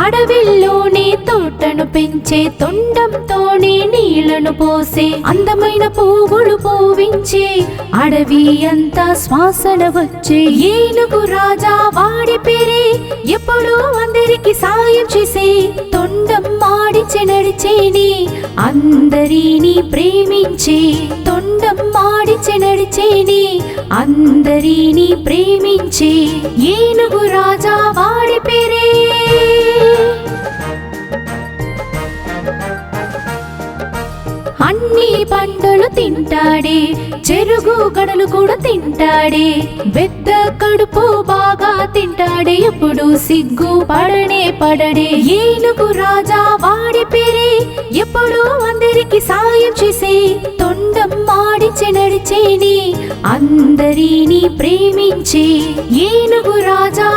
అడవిల్లోనే తోటను పెంచే తొండంతోనే నీళ్ళను పోసే అందమైన పువ్వులు పూవించే అడవి అంతా శ్వాసన వచ్చే ఏనుగు రాజా వాడి పేరే ఎప్పుడూ అందరికి సాయం చేసే తొండం మాడిచి నడిచేని అందరినీ ప్రేమించే తొండం మాడిచి నడిచేని అందరినీ ప్రేమించే ఏనుగు రాజా వాడి అన్ని పండులు తింటాడే చెరుగు గడలు కూడా తింటాడే పెద్ద కడుపు బాగా తింటాడే ఎప్పుడు సిగ్గు పడనే పడడే. ఏనుగు రాజా వాడి పేరే ఎప్పుడు అందరికి సాయం చేసే తొండం మాడిచి నడిచేని అందరినీ ప్రేమించే ఏనుగు రాజా